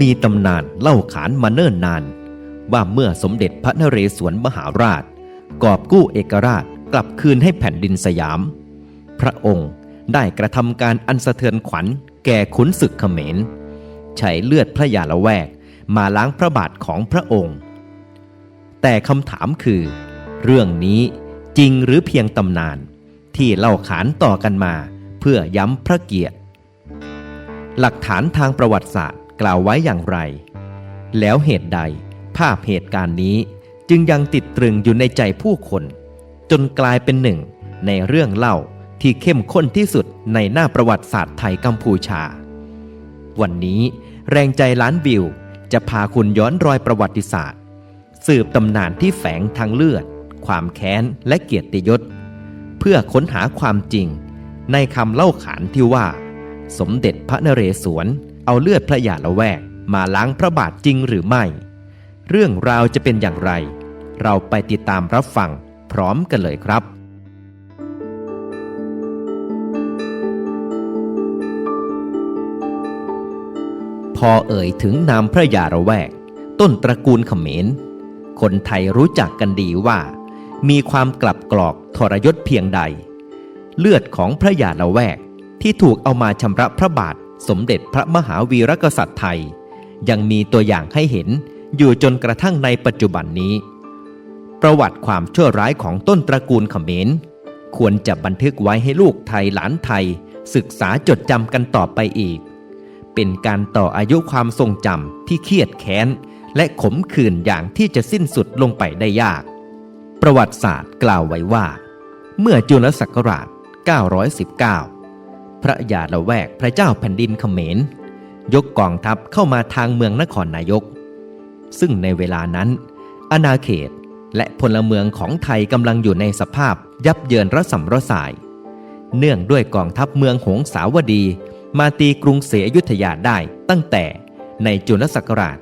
มีตำนานเล่าขานมาเนิ่นนาน ว่าเมื่อสมเด็จพระนเรศวรมหาราช กอบกู้เอกราชกลับคืนให้แผ่นดินสยาม พระองค์ได้กระทำการอันสะเทือนขวัญแก่ขุนศึกเขมรใช้เลือดพระยาละแวกมาล้างพระบาทของพระองค์ แต่คำถามคือ เรื่องนี้จริงหรือเพียงตำนาน ที่เล่าขานต่อกันมา เพื่อย้ำพระเกียรติ หลักฐานทางประวัติศาสตร์ กล่าวไว้อย่างไร แล้วเหตุใด ภาพเหตุการณ์นี้จึงยังติดตรึงอยู่ในใจผู้คน จนกลายเป็นหนึ่ง ในเรื่องเล่าที่เข้มข้นที่สุดในหน้าประวัติศาสตร์ไทยกัมพูชา วันนี้แรงใจล้านวิว จะพาคุณย้อนรอยประวัติศาสตร์ สืบตำนานที่แฝงทางเลือด ความแค้นและเกียรติยศ เพื่อค้นหาความจริง ในคำเล่าขานที่ว่า สมเด็จพระนเรศวร เอาเลือดพระยาละแวกมาล้างพระบาทจริงหรือไม่ เรื่องราวจะเป็นอย่างไร เราไปติดตามรับฟังพร้อมกันเลยครับพอเอ่ยถึงนามพระยาละแวก ต้นตระกูลเขมร คนไทยรู้จักกันดีว่า มีความกลับกรอกทรยศเพียงใด เลือดของพระยาละแวกที่ถูกเอามาชำระพระบาท สมเด็จพระมหาวีรกษัตริย์ไทย ยังมีตัวอย่างให้เห็นอยู่จนกระทั่งในปัจจุบันนี้ ประวัติความชั่วร้ายของต้นตระกูลเขมร ควรจะบันทึกไว้ให้ลูกไทยหลานไทย ศึกษาจดจำกันต่อไปอีก เป็นการต่ออายุความทรงจำที่เครียดแค้น และขมขื่นอย่างที่จะสิ้นสุดลงไปได้ยาก ประวัติศาสตร์กล่าวไว้ว่า เมื่อจุลศักราช 919 พระยาละแวกพระเจ้าแผ่นดินเขมร ยกกองทัพเข้ามาทางเมืองนครนายก ซึ่งในเวลานั้น อาณาเขตและพลเมืองของไทยกำลังอยู่ในสภาพยับเยินระสำระสาย เนื่องด้วยกองทัพเมืองหงสาวดี มาตีกรุงศรีอยุธยาได้ตั้งแต่ในจุลศักราช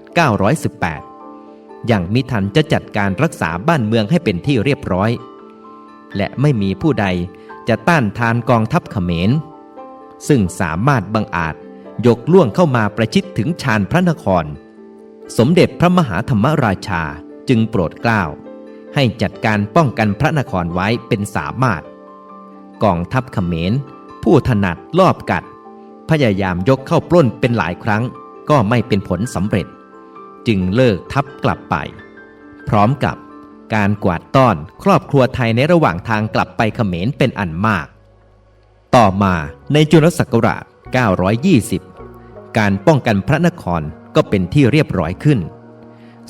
918 อย่างมิทันจะจัดการรักษาบ้านเมืองให้เป็นที่เรียบร้อย และไม่มีผู้ใดจะต้านทานกองทัพเขมร ซึ่งสามารถบังอาจยกล่วงเข้ามาประชิดถึงชานพระนคร สมเด็จพระมหาธรรมราชาจึงโปรดเกล้า ให้จัดการป้องกันพระนครไว้เป็นสามารถ กองทัพเขมร ผู้ถนัดลอบกัด พยายามยกเข้าปล้นเป็นหลายครั้ง ก็ไม่เป็นผลสำเร็จ จึงเลิกทัพกลับไป พร้อมกับการกวาดต้อนครอบครัวไทยในระหว่างทางกลับไปเขมรเป็นอันมาก ต่อมาในจุลศักราช 920 การป้องกันพระนครก็เป็นที่เรียบร้อยขึ้น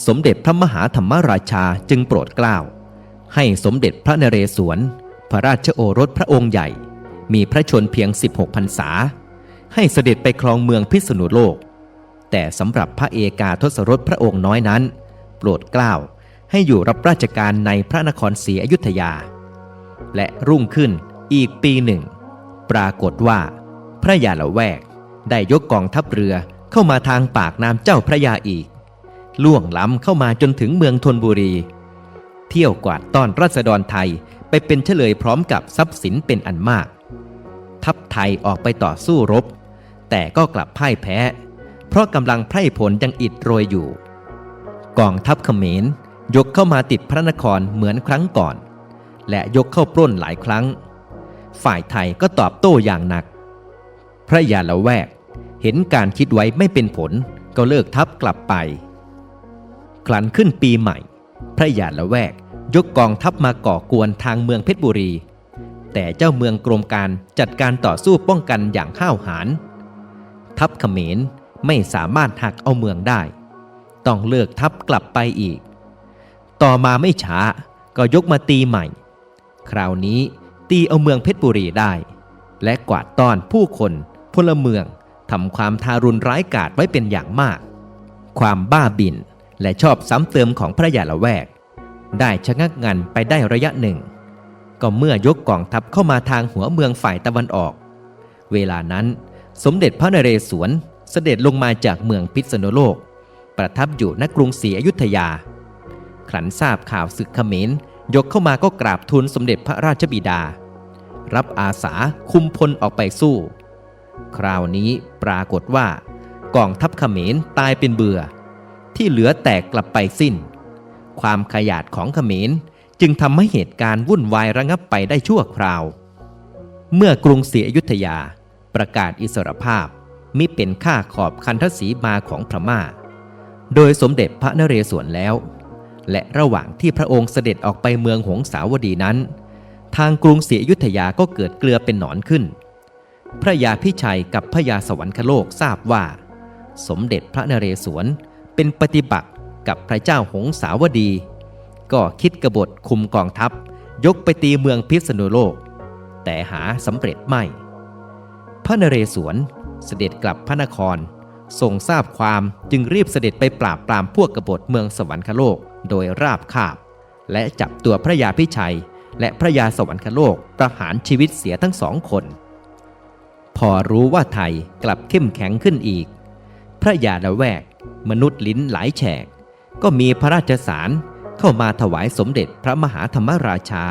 สมเด็จพระมหาธรรมราชาจึงโปรดเกล้า ให้สมเด็จพระนเรศวร พระราชโอรสพระองค์ใหญ่ มีพระชนเพียง 16พรรษา ให้เสด็จไปครองเมืองพิษณุโลก แต่สำหรับพระเอกาทศรสพระองค์น้อยนั้น โปรดเกล้าให้อยู่รับราชการในพระนครศรีอยุธยา และรุ่งขึ้นอีกปีหนึ่ง ปรากฏว่า พระยาละแวกได้ยกกองทัพเรือเข้ามาทางปากน้ำเจ้าพระยาอีก ล่วงล้ำเข้ามาจนถึงเมืองธนบุรี เที่ยวกวาดต้อนราษฎรไทยไปเป็นเฉลยพร้อมกับทรัพย์สินเป็นอันมาก ทัพไทยออกไปต่อสู้รบ แต่ก็กลับพ่ายแพ้ เพราะกำลังไพร่ผลยังอิดโรยอยู่ กองทัพเขมรยกเข้ามาติดพระนครเหมือนครั้งก่อน และยกเข้าปล้นหลายครั้ง ฝ่ายไทยก็ตอบโต้อย่างหนัก พระยาละแวกเห็นการคิดไว้ไม่เป็นผลก็เลิกทัพกลับไป คลันขึ้นปีใหม่ พระยาละแวกยกกองทัพมาก่อกวนทางเมืองเพชรบุรี แต่เจ้าเมืองกรมการจัดการต่อสู้ป้องกันอย่างห้าวหาญทัพเขมรไม่สามารถหักเอาเมืองได้ ต้องเลิกทัพกลับไปอีก ต่อมาไม่ช้าก็ยกมาตีใหม่ คราวนี้ ตีเอาเมืองเพชรบุรีได้ และกวาดต้อนผู้คนพลเมืองทำความทารุณร้ายกาจไว้เป็นอย่างมาก ความบ้าบินและชอบซ้ำเติมของพระยาละแวก ได้ชะงักงันไปได้ระยะหนึ่ง ก็เมื่อยกกองทัพเข้ามาทางหัวเมืองฝ่ายตะวันออก เวลานั้นสมเด็จพระนเรศวรเสด็จลงมาจากเมืองพิษณุโลก ประทับอยู่ณกรุงศรีอยุธยาครั้นทราบข่าวศึกเขมรยกเข้ามาก็กราบทูลสมเด็จพระราชบิดา รับอาสาคุมพลออกไปสู้ คราวนี้ปรากฏว่ากองทัพเขมรตายเป็นเบื่อ ที่เหลือแตกกลับไปสิ้น ความขยาดของเขมรจึงทำให้เหตุการณ์วุ่นวายระงับไปได้ชั่วคราว เมื่อกรุงศรีอยุธยาประกาศอิสรภาพมิเป็นค่าขอบคันทศีมาของพม่า โดยสมเด็จพระนเรศวรแล้ว และระหว่างที่พระองค์เสด็จออกไปเมืองหงสาวดีนั้น ทางกรุงศรีอยุธยาก็เกิดเกลือเป็นหนอนขึ้น พระยาพิชัยกับพระยาสวรรคโลกทราบว่า สมเด็จพระนเรศวรเป็นปฏิบัติกับพระเจ้าหงสาวดี ก็คิดกบฏคุมกองทัพ ยกไปตีเมืองพิษณุโลก แต่หาสำเร็จไม่ พระนเรศวรเสด็จกลับพระนครทรงทราบความจึงรีบเสด็จไปปราบปรามพวกกบฏเมืองสวรรคโลกโดยราบคาบ และจับตัวพระยาพิชัย และพระยาสวรรคโลกประหารชีวิตเสียทั้งสองคน พอรู้ว่าไทยกลับเข้มแข็งขึ้นอีก พระยาละแวก มนุษย์ลิ้นหลายแฉก ก็มีพระราชสารเข้ามาถวายสมเด็จพระมหาธรรมราชา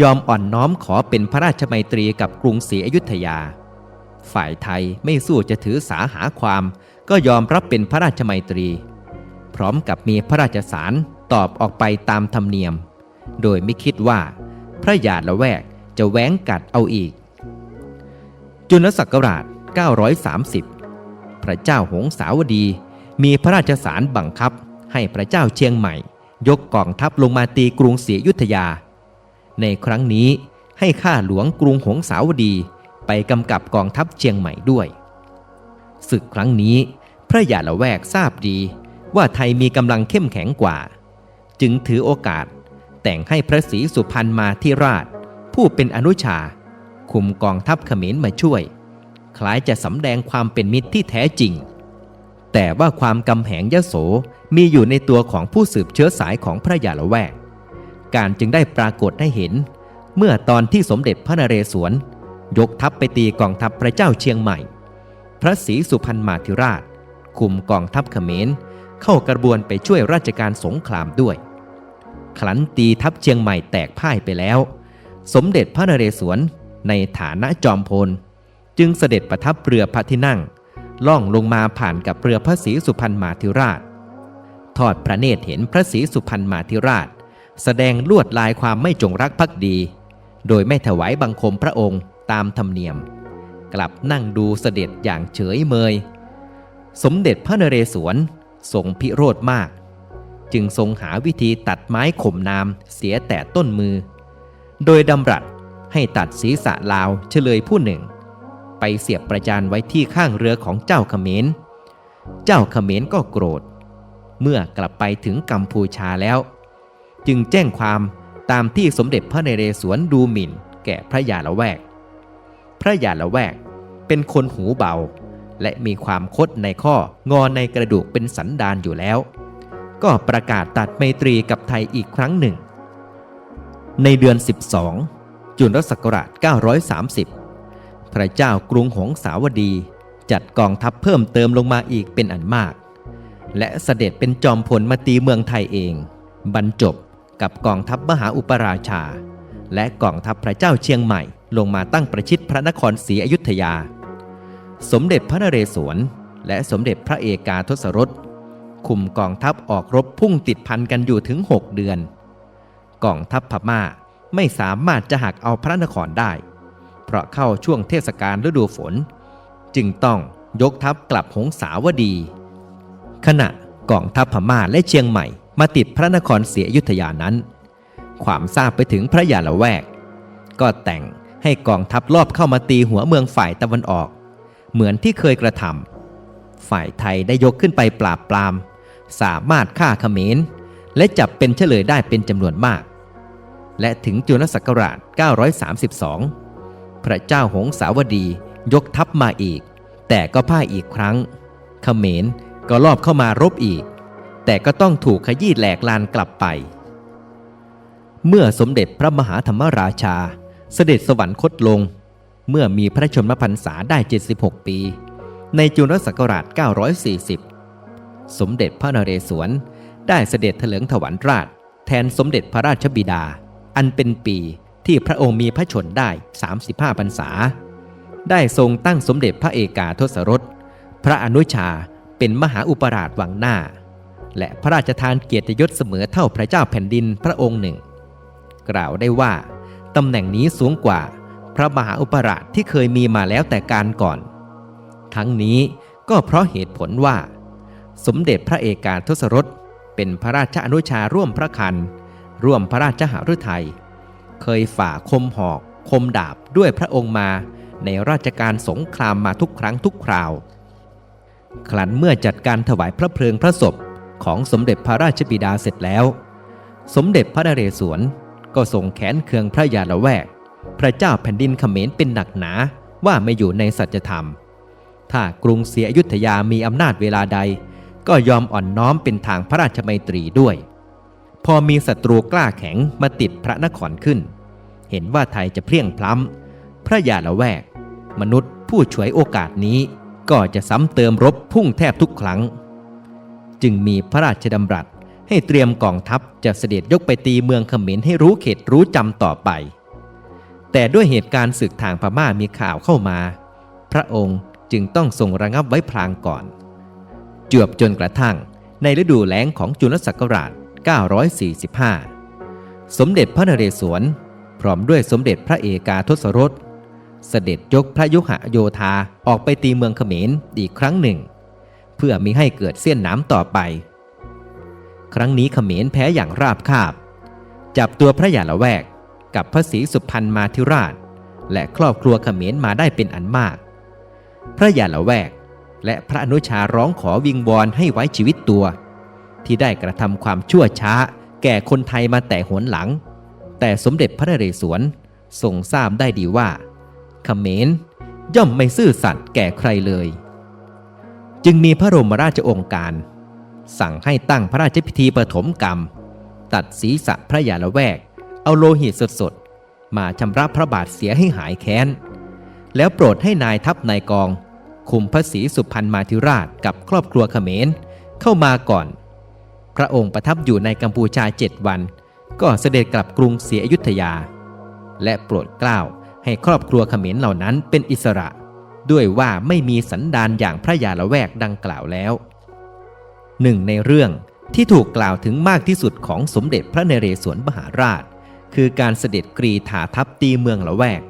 ยอมอ่อนน้อมขอเป็นพระราชมัยตรีกับกรุงศรีอยุธยา ฝ่ายไทยไม่สู้จะถือสาหาความก็ยอมรับเป็นพระราชมัยตรี พร้อมกับมีพระราชสารตอบออกไปตามธรรมเนียม โดยไม่คิดว่า พระยาละแวกจะแหว้งกัดเอาอีก จุลศักราช 930 พระเจ้าหงสาวดี มีพระราชสารบังคับให้พระเจ้าเชียงใหม่ ยกกองทัพลงมาตีกรุงศรีอยุธยา ในครั้งนี้ให้ข้าหลวงกรุงหงสาวดีไปกำกับกองทัพเชียงใหม่ด้วยศึกครั้งนี้ พระยาละแวกทราบดีว่าไทยมีกำลังเข้มแข็งกว่า จึงถือโอกาส แต่งให้พระศรีสุพรรณมาที่ราช ผู้เป็นอนุชา คุมกองทัพเขมรมาช่วย คล้ายจะสำแดงความเป็นมิตรที่แท้จริง แต่ว่าความกำแหงยโสมีอยู่ในตัวของผู้สืบเชื้อสายของพระยาละแวก การจึงได้ปรากฏให้เห็น เมื่อตอนที่สมเด็จพระนเรศวร ยกทัพไปตีกองทัพพระเจ้าเชียงใหม่ พระศรีสุพรรณมาธิราช คุมกองทัพเขมรเข้ากระบวนไปช่วยราชการสงครามด้วย คลันตีทัพเชียงใหม่แตกพ่ายไปแล้ว สมเด็จพระนเรศวรในฐานะจอมพล จึงเสด็จประทับเรือพระที่นั่ง ล่องลงมาผ่านกับเรือพระศรีสุพรรณมาธิราช ทอดพระเนตรเห็นพระศรีสุพรรณมาธิราช แสดงลวดลายความไม่จงรักภักดี โดยไม่ถวายบังคมพระองค์ตามธรรมเนียม กลับนั่งดูเสด็จอย่างเฉยเมย สมเด็จพระนเรศวรทรงพิโรธมาก จึงทรงหาวิธีตัดไม้ข่มนามเสียแต่ต้นมือ โดยดำรัสให้ตัดศีรษะลาวเฉลยผู้หนึ่ง ไปเสียบประจานไว้ที่ข้างเรือของเจ้าเขมร เจ้าเขมรก็โกรธ เมื่อกลับไปถึงกัมพูชาแล้ว จึงแจ้งความตามที่สมเด็จพระนเรศวรดูหมิ่น แก่พระยาละแวก พระยาละแวกเป็นคนหูเบา และมีความคดในข้องอในกระดูกเป็นสันดานอยู่แล้ว ก็ประกาศตัดไมตรีกับไทยอีกครั้งหนึ่ง ในเดือน 12 จุลศักราช 930 พระเจ้ากรุงหงสาวดีจัดกองทัพเพิ่มเติมลงมาอีกเป็นอันมาก และเสด็จเป็นจอมพลมาตีเมืองไทยเอง บรรจบกับกองทัพมหาอุปราชา และกองทัพพระเจ้าเชียงใหม่ลงมาตั้งประชิดพระนครศรีอยุธยา สมเด็จพระนเรศวรและสมเด็จพระเอกาทศรส คุมกองทัพออกรบพุ่งติดพันกันอยู่ถึง 6 เดือน กองทัพพม่าไม่สามารถจะหักเอาพระนครได้ เพราะเข้าช่วงเทศกาลฤดูฝน จึงต้องยกทัพกลับหงสาวดี ขณะกองทัพพม่าและเชียงใหม่มาติดพระนครศรีอยุทธยานั้น ความทราบไปถึงพระยาละแวก ก็แต่งให้กองทัพรอบเข้ามาตีหัวเมืองฝ่ายตะวันออก เหมือนที่เคยกระทำ ฝ่ายไทยได้ยกขึ้นไปปราบปราม สามารถฆ่าเขมร และจับเป็นเฉลยได้เป็นจำนวนมาก และถึงจุลศักราช 932 พระเจ้าหงสาวดียกทัพมาอีก แต่ก็พ่ายอีกครั้ง เขมรก็รอบเข้ามารบอีก แต่ก็ต้องถูกขยี้แหลกลานกลับไป เมื่อสมเด็จพระมหาธรรมราชา เสด็จสวรรคตลง เมื่อมีพระชนมพรรษาได้ 76 ปี ในจุลศักราช 940 สมเด็จพระนเรศวร ได้เสด็จเถลิงถวัลย์ราช แทนสมเด็จพระราชบิดา อันเป็นปีที่พระองค์มีพระชนได้ 35พรรษา ได้ทรงตั้งสมเด็จพระเอกาทศรส พระอนุชาเป็นมหาอุปราชวังหน้า และพระราชทานเกียรติยศเสมอเท่าพระเจ้าแผ่นดินพระองค์หนึ่ง กล่าวได้ว่าตำแหน่งนี้สูงกว่า พระมหาอุปราชที่เคยมีมาแล้วแต่การก่อน ทั้งนี้ก็เพราะเหตุผลว่า สมเด็จพระเอกาทศรสเป็นพระราชอนุชาร่วมพระคัน ร่วมพระราชหฤทัย เคยฝ่าคมหอก คมดาบด้วยพระองค์มาในราชการสงครามมาทุกครั้งทุกคราว ครั้นเมื่อจัดการถวายพระเพลิงพระศพของสมเด็จพระราชบิดาเสร็จแล้ว สมเด็จพระนเรศวรก็ส่งแขนเคืองพระยาละแวก พระเจ้าแผ่นดินเขมรเป็นหนักหนาว่าไม่อยู่ในสัจธรรม ถ้ากรุงศรีอยุธยามีอำนาจเวลาใด ก็ยอมอ่อนน้อมเป็นทางพระราชมัยตรีด้วย พอมีศัตรูกล้าแข็งมาติดพระนครขึ้น เห็นว่าไทยจะเพลียงพล้ำพระยาละแวก มนุษย์ผู้ฉวยโอกาสนี้ก็จะซ้ำเติมรบพุ่งแทบทุกครั้ง จึงมีพระราชดำรัสให้เตรียมกองทัพจะเสด็จยกไปตีเมืองเขมรให้รู้เขตรู้จำต่อไป แต่ด้วยเหตุการณ์ศึกทางพม่ามีข่าวเข้ามา พระองค์ จึงต้องทรงระงับไว้พลางก่อน จวบจนกระทั่ง ในฤดูแล้งของจุลศักราช 945 สมเด็จพระนเรศวร พร้อมด้วยสมเด็จพระเอกาทศรส เสด็จยกพระยุหโยธาออกไปตีเมืองเขมรอีกครั้งหนึ่ง เพื่อมิให้เกิดเสี้ยนน้ำต่อไป ครั้งนี้เขมรแพ้อย่างราบคาบ จับตัวพระยาละแวกกับพระศรีสุพรรณมาธิราช และครอบครัวเขมรมาได้เป็นอันมาก พระยาละแวก และพระอนุชาร้องขอวิงวอนให้ไว้ชีวิตตัว ที่ได้กระทำความชั่วช้า แก่คนไทยมาแต่หนหลัง แต่สมเด็จพระนเรศวรทรงทราบได้ดีว่าเขมรย่อมไม่ซื่อสัตย์แก่ใครเลย จึงมีพระบรมราชโองการ สั่งให้ตั้งพระราชพิธีปฐมกรรม ตัดศีรษะพระยาละแวก เอาโลหิตสดๆ มาชำระพระบาทเสียให้หายแค้น แล้วโปรดให้นายทัพนายกอง คุมพระศรีสุพรรณมาธิราชกับครอบครัวเขมรเข้ามาก่อน พระองค์ประทับอยู่ในกัมพูชาเจ็ดวัน ก็เสด็จกลับกรุงศรียอยุธยา และโปรดเกล้าให้ครอบครัวเขมรเหล่านั้นเป็นอิสระ ด้วยว่าไม่มีสันดานอย่างพระยาละแวกดังกล่าวแล้วหนึ่งในเรื่องที่ถูกกล่าวถึงมากที่สุดของสมเด็จพระนเรศวรมหาราช คือการเสด็จกรีถาทัพตีเมืองละแวก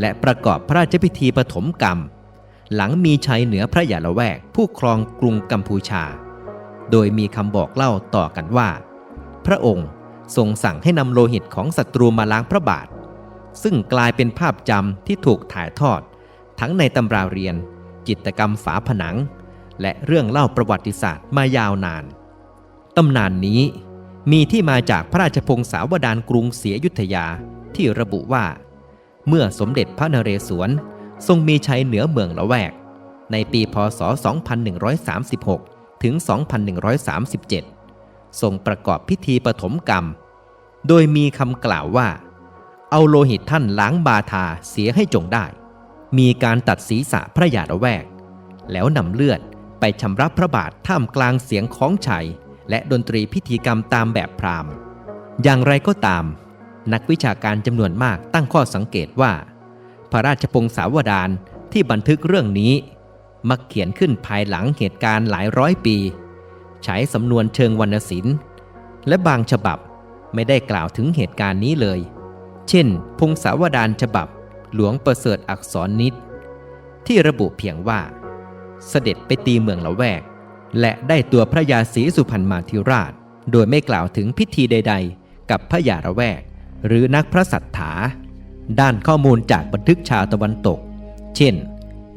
และประกอบพระราชพิธีปฐมกรรม หลังมีชัยเหนือพระยาละแวกผู้ครองกรุงกัมพูชา โดยมีคำบอกเล่าต่อกันว่า พระองค์ทรงสั่งให้นำโลหิตของศัตรูมาล้างพระบาท ซึ่งกลายเป็นภาพจำที่ถูกถ่ายทอด ทั้งในตำราเรียน จิตกรรมฝาผนัง และเรื่องเล่าประวัติศาสตร์มายาวนานตำนานนี้มีที่มาจากพระราชพงศาวดารกรุงศรีอยุธยาที่ระบุว่า เมื่อสมเด็จพระนเรศวร ทรงมีชัยเหนือเมืองละแวก ในปีพศ 2136 ถึง 2137 ทรงประกอบพิธีปฐมกรรม โดยมีคำกล่าวว่า เอาโลหิตท่านล้างบาทาเสียให้จงได้ มีการตัดศีรษะพระยาละแวก แล้วนำเลือดไปชำระพระบาทท่ามกลางเสียงของชัย และดนตรีพิธีกรรมตามแบบพราหมณ์ อย่างไรก็ตาม นักวิชาการจำนวนมากตั้งข้อสังเกตว่า พระราชพงศาวดารที่บันทึกเรื่องนี้ มักเขียนขึ้นภายหลังเหตุการณ์หลายร้อยปี ใช้สำนวนเชิงวรรณศิลป์และบางฉบับไม่ได้กล่าวถึงเหตุการณ์นี้เลย เช่น พงศาวดารฉบับหลวงประเสริฐอักษรนิดที่ระบุเพียงว่า เสด็จไปตีเมืองละแวก และได้ตัวพระยาศรีสุพรรณมาธิราช โดยไม่กล่าวถึงพิธีใด ๆ กับพระยาละแวก หรือนักพระสัทธาด้านข้อมูลจากบันทึกชาวตะวันตก เช่น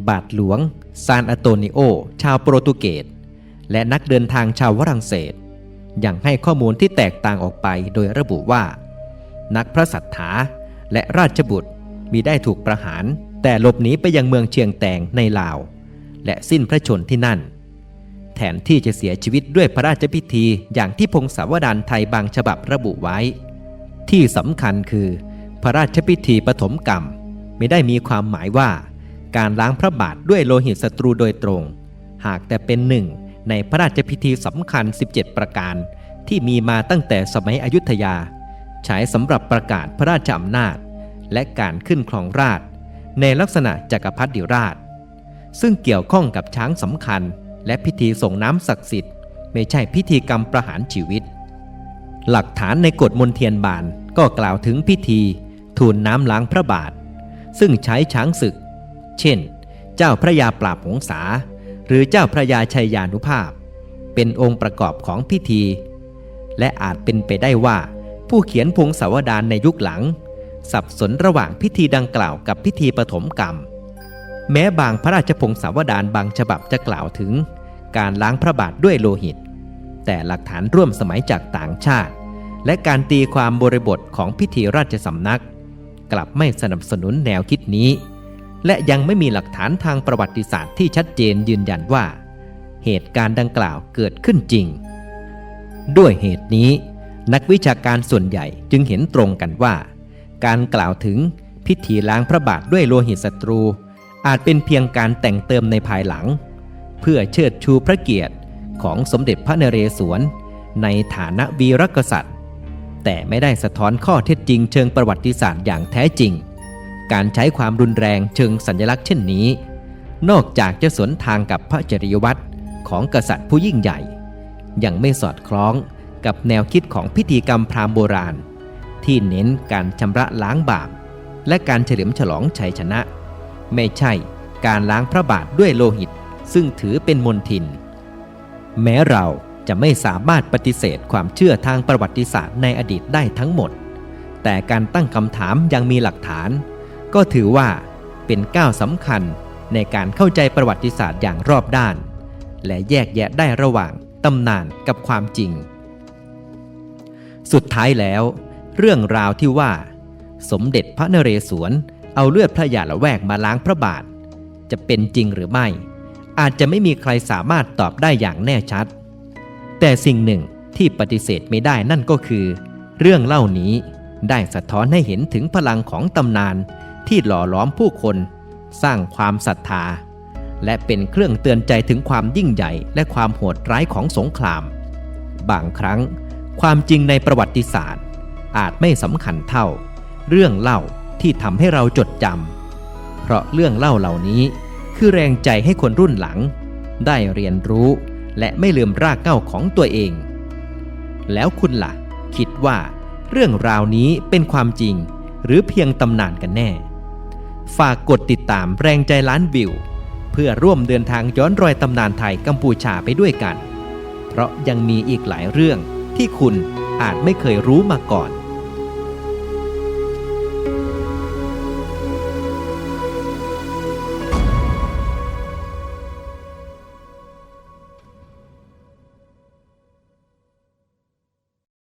บาทหลวง ซานอโตนิโอ ชาวโปรตุเกส และนักเดินทางชาวฝรั่งเศส ยังให้ข้อมูลที่แตกต่างออกไปโดยระบุว่า นักพระสัทธาและราชบุตรมีได้ถูกประหาร แต่หลบหนีไปยังเมืองเชียงแตงในลาว และสิ้นพระชนที่นั่น แทนที่จะเสียชีวิตด้วยพระราชพิธีอย่างที่พงศาวดารไทยบางฉบับระบุไว้ ที่สำคัญคือ พระราชพิธีปฐมกรรม ไม่ได้มีความหมายว่า การล้างพระบาทด้วยโลหิตศัตรูโดยตรง หากแต่เป็นหนึ่งในพระราชพิธีสำคัญ 17 ประการ ที่มีมาตั้งแต่สมัยอยุธยา ใช้สำหรับประกาศพระราชอำนาจ และการขึ้นครองราชในลักษณะจักรพรรดิราช ซึ่งเกี่ยวข้องกับช้างสำคัญ และพิธีส่งน้ำศักดิ์สิทธิ์ ไม่ใช่พิธีกรรมประหารชีวิต หลักฐานในกฎมนเทียนบานก็กล่าวถึงพิธีทูลน้ำล้างพระบาท ซึ่งใช้ช้างศึก เช่น เจ้าพระยาปราบหงษา หรือเจ้าพระยาชัยยานุภาพ เป็นองค์ประกอบของพิธี และอาจเป็นไปได้ว่า ผู้เขียนพงศาวดารในยุคหลัง สับสนระหว่างพิธีดังกล่าวกับพิธีปฐมกรรม แม้บางพระราชพงศาวดารบางฉบับจะกล่าวถึง การล้างพระบาทด้วยโลหิต แต่หลักฐานร่วมสมัยจากต่างชาติ และการตีความบริบทของพิธีราชสำนัก กลับไม่สนับสนุนแนวคิดนี้ และยังไม่มีหลักฐานทางประวัติศาสตร์ที่ชัดเจนยืนยันว่า เหตุการณ์ดังกล่าวเกิดขึ้นจริง ด้วยเหตุนี้ นักวิชาการส่วนใหญ่จึงเห็นตรงกันว่า การกล่าวถึงพิธีล้างพระบาทด้วยโลหิตศัตรู อาจเป็นเพียงการแต่งเติมในภายหลัง เพื่อเชิดชูพระเกียรติของสมเด็จพระนเรศวรในฐานะวีรกษัตริย์ แต่ไม่ได้สะท้อนข้อเท็จจริงเชิงประวัติศาสตร์อย่างแท้จริง การใช้ความรุนแรงเชิงสัญลักษณ์เช่นนี้ นอกจากจะสวนทางกับพระจริยวัตรของกษัตริย์ผู้ยิ่งใหญ่ ยังไม่สอดคล้องกับแนวคิดของพิธีกรรมพราหมณ์โบราณ ที่เน้นการชำระล้างบาปและการเฉลิมฉลองชัยชนะ ไม่ใช่การล้างพระบาทด้วยโลหิต ซึ่งถือเป็นมนทิน แม้เรา จะไม่สามารถปฏิเสธความเชื่อทางประวัติศาสตร์ในอดีตได้ทั้งหมด แต่การตั้งคำถามยังมีหลักฐาน ก็ถือว่าเป็นก้าวสำคัญในการเข้าใจประวัติศาสตร์อย่างรอบด้าน และแยกแยะได้ระหว่างตำนานกับความจริง สุดท้ายแล้ว เรื่องราวที่ว่า สมเด็จพระนเรศวรเอาเลือดพระยาละแวกมาล้างพระบาท จะเป็นจริงหรือไม่ อาจจะไม่มีใครสามารถตอบได้อย่างแน่ชัด แต่สิ่งหนึ่งที่ปฏิเสธไม่ได้นั่นก็คือ เรื่องเล่านี้ได้สะท้อนให้เห็นถึงพลังของตำนานที่หล่อล้อมผู้คน สร้างความศรัทธา และเป็นเครื่องเตือนใจถึงความยิ่งใหญ่และความโหดร้ายของสงคราม บางครั้ง ความจริงในประวัติศาสตร์ อาจไม่สำคัญเท่า เรื่องเล่าที่ทำให้เราจดจำเพราะเรื่องเล่าเหล่านี้คือแรงใจให้คนรุ่นหลัง ได้เรียนรู้ และไม่ลืมรากเหง้าของตัวเอง แล้วคุณล่ะ คิดว่า เรื่องราวนี้เป็นความจริง หรือเพียงตำนานกันแน่ ฝากกดติดตามแรงใจล้านวิว เพื่อร่วมเดินทางย้อนรอยตำนานไทยกัมพูชาไปด้วยกัน เพราะยังมีอีกหลายเรื่องที่คุณอาจไม่เคยรู้มาก่อน